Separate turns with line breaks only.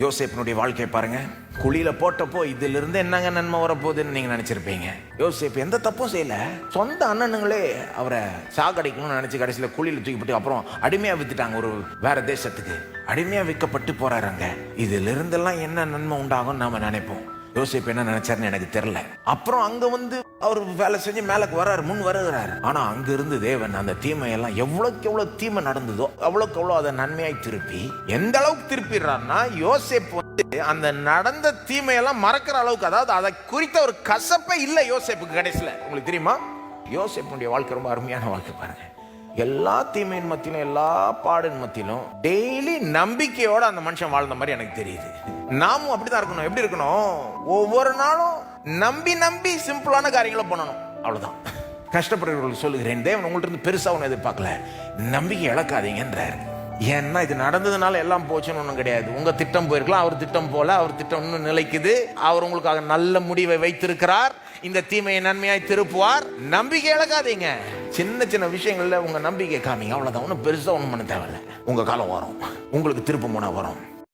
யோசேப்பினுடைய வாழ்க்கை பாருங்க. குழியில போட்டப்போ இதுல இருந்து என்னங்க நன்மை வரப்போகுதுன்னு நீங்க நினைச்சிருப்பீங்க. யோசேப் எந்த தப்பும் செய்யல. சொந்த அண்ணனுங்களே அவரை சாகடிக்கணும்னு நினைச்சு கடைசியில குழியில தூக்கிப்பட்டு அப்புறம் அடிமையா வித்துட்டாங்க ஒரு வேற தேசத்துக்கு. அடிமையா விற்கப்பட்டு போறாருங்க இதுல இருந்தெல்லாம் என்ன நன்மை உண்டாகும் நாம நினைப்போம். யோசிப்பு என்ன நினைச்சாருன்னு எனக்கு தெரியல. அப்புறம் அங்க வந்து அவர் வேலை செஞ்சு மேலக்கு வர்றாரு முன் வருகிறாரு. ஆனா அங்க இருந்து தேவன் அந்த தீமையெல்லாம் எவ்வளவுக்கு எவ்வளவு தீமை நடந்ததோ அவ்வளவுக்கு எவ்வளவு அதை நன்மையாய் திருப்பி எந்த அளவுக்கு திருப்பிடுறாருன்னா யோசிப்பு வந்து அந்த நடந்த தீமையெல்லாம் மறக்கிற அளவுக்கு அதாவது அதை குறித்த ஒரு கசப்பே இல்லை யோசேப்புக்கு கடைசியில். உங்களுக்கு தெரியுமா? யோசிப்புடைய வாழ்க்கை ரொம்ப அருமையான வாழ்க்கை பாருங்க. எல்லா தீமையின் மத்தியிலும் எல்லா பாடின் மத்தியிலும் டெய்லி நம்பிக்கையோட அந்த மனுஷன் வாழ்ந்த மாதிரி எனக்கு தெரியுது. நாமும் அப்படிதான் இருக்கணும். எப்படி இருக்கணும்? ஒவ்வொரு நாளும் நம்பி நம்பி சிம்பிளான காரியங்களை பண்ணணும். அவ்வளவுதான். கஷ்டப்படுறவர்களுக்கு சொல்லுகிறேன் தேவன் உங்கள்ட்ட இருந்து பெருசா ஒன்றும் எதிர்பார்க்கல. நம்பிக்கை இழக்காதீங்கன்றாரு. ஏன்னா இது நடந்ததுனால எல்லாம் போச்சுன்னு ஒன்றும் கிடையாது. உங்க திட்டம் போயிருக்கலாம் அவர் திட்டம் போல அவர் திட்டம் இன்னும் நிலைக்குது. அவர் உங்களுக்காக நல்ல முடிவை வைத்திருக்கிறார். இந்த தீமையை நன்மையாய் திருப்புவார். நம்பிக்கை இழக்காதீங்க. சின்ன சின்ன விஷயங்கள்ல உங்க நம்பிக்கை காமிங்க. அவ்வளவுதான். ஒன்றும் பெருசா ஒன்றும் பண்ண தேவையில்ல. உங்க காலம் வரும். உங்களுக்கு திருப்ப முனை வரும்.